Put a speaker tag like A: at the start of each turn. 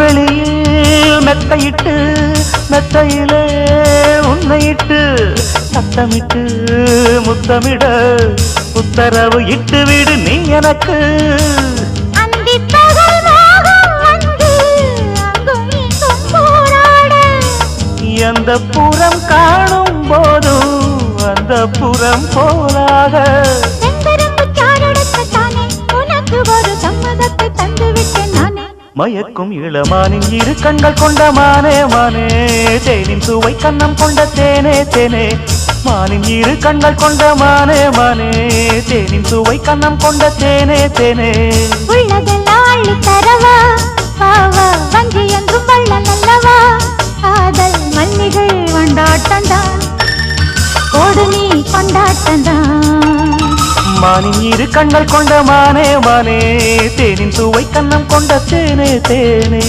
A: புல்வெளியில் மெத்தையிட்டு மெத்தையிலே உன்னையிட்டு சத்தமிட்டு முத்தமிட உத்தரவு இட்டு விடு நீ எனக்கு. எந்த புறம் காணும் போதும் அந்த புறம் போலாக. மயக்கும் இளமானின் இரு கண்கள் கொண்ட மானே மானே. தேனின் சுவை கண்ணம் கொண்ட தேனே தேனே. மானின் இரு கண்கள் கொண்ட மானே மானே. தேனின் சுவை கண்ணம் கொண்ட தேனே தேனே.
B: உள்ளதெல்லாம் அள்ளி தரவா பாவா வங்கி என்றும் வள்ளல் நல்லவா? காதல் மல்லிகள் கொண்டாட்டந்தான் கோடு நீ கொண்டாட்டந்தான்
A: மானின் இரு கண்ணல் கொண்ட மானே மானே. தேனின் சுவை கண்ணம் கொண்ட தேனே தேனே.